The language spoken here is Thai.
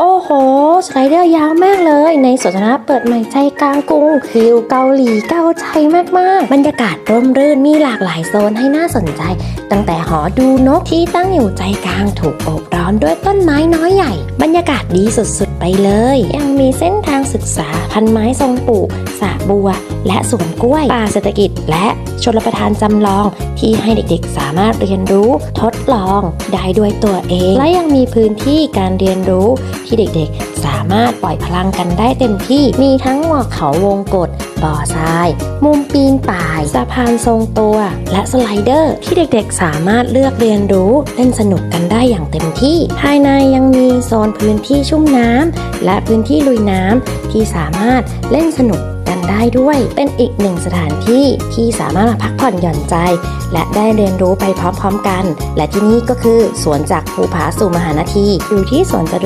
โอ้โห สไลเดอร์ยาวมากเลย ในสวนสาธารณะเปิดใหม่ใจกลางกรุงฟิลเกาหลีเกาใจมากๆ บรรยากาศร่มรื่นมีหลากหลายโซนให้น่าสนใจ ตั้งแต่หอดูนกที่ตั้งอยู่ใจกลางถูกโอบร้อมด้วยต้นไม้น้อยใหญ่ บรรยากาศดีสุดๆไปเลยยัง มีเส้นทางศึกษาพันไม้ทรงปลูกสระบัว และสวนกล้วย ป่าเศรษฐกิจ และชลประทานจำลอง ที่ให้เด็กๆ สามารถเรียนรู้ทดลองได้ด้วยตัวเอง และยังมีพื้นที่การเรียนรู้ที่เด็กๆ สามารถปล่อยพลังกันได้เต็มที่มีทั้งหมอกเขาวงกฏบ่อทราย มุมปีนป่ายสะพานทรงตัว และสไลเดอร์ ที่เด็กๆสามารถเลือกเรียนรู้เล่นสนุกกันได้อย่างเต็มที่ ภายในยังมีโซนพื้นที่ชุ่มน้ำและพื้นที่ลุยน้ำที่สามารถเล่นสนุกกันได้ด้วย เป็นอีกหนึ่งสถานที่ที่สามารถมาพักผ่อนหย่อนใจ และได้เรียนรู้ไปพร้อมๆกัน และที่นี่ก็คือสวนจากภูผาสู่มหานาที อยู่ที่สวนจตุ